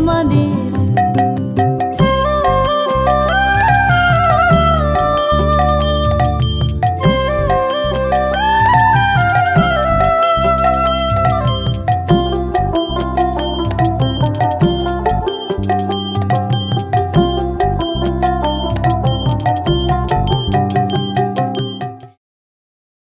mama.